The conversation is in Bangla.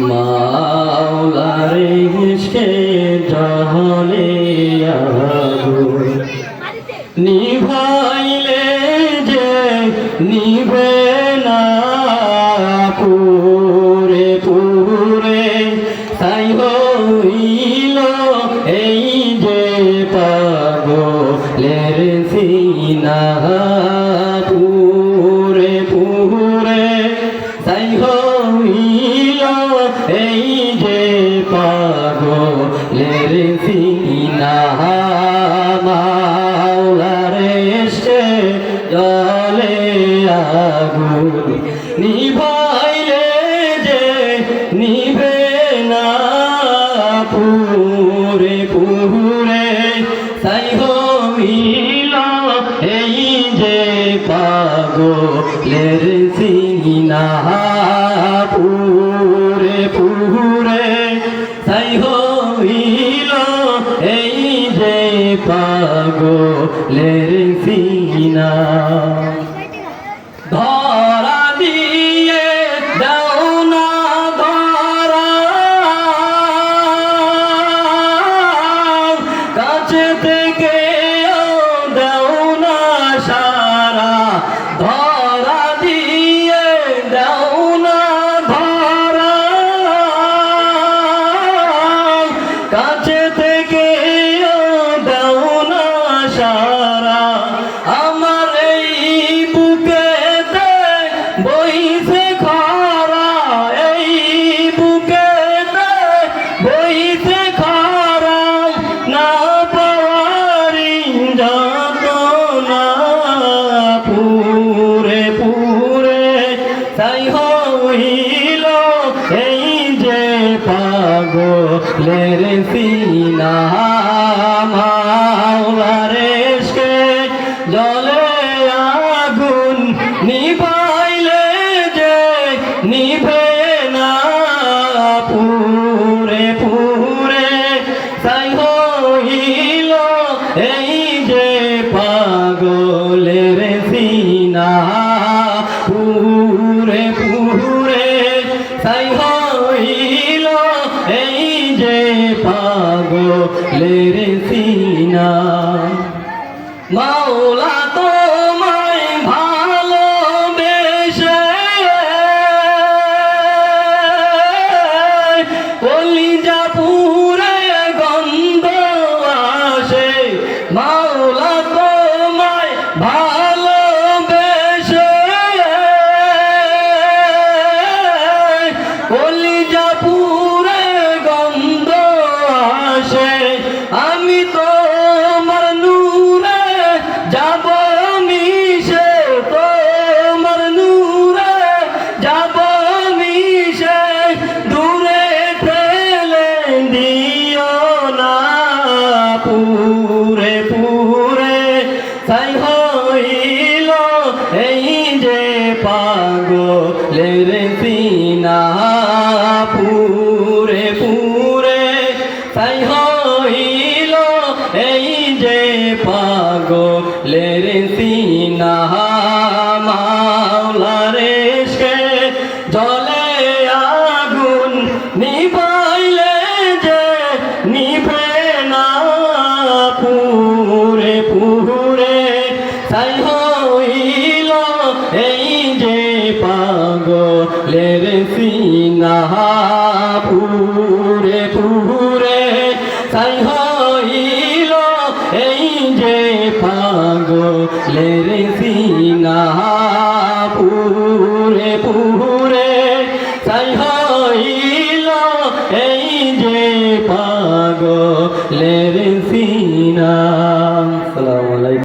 মাওলারে সে জহলে নিভাইলে যে নিবে না পুরে পুরে, তাই হইল এই যে পাগলের সিনা পাগলের সিনা পুরে পুরে তাই হইল এই যে পাগলের সিনা পাগলের সিনা মাওলারে সে জলে আগুন নিভাইলে পাগলের সিনা। মাওলা তোমায় ভালোবেসে কলিজা পুরে গন্ধ আসে। মাওলা তোমায় ভালোবেসে কলিজা যাব মিশে তোমার নূরে, যাব মিশে দূরে ঠেলে দিও না, পুরে পুরে। তাই হইল এই যে পাগলের সিনা, পুরে পুরে। তাই হইল এই যে পাগলের সিনা মাওলারে সে জলে আগুন নিভাইলে যে নিভে না পুরে পুরে। তাই হইল এই যে পাগলের সিনা পুরে। যে পাগলের সিনা পুরে পুরে তাই হইল এই যে পাগলের সিনা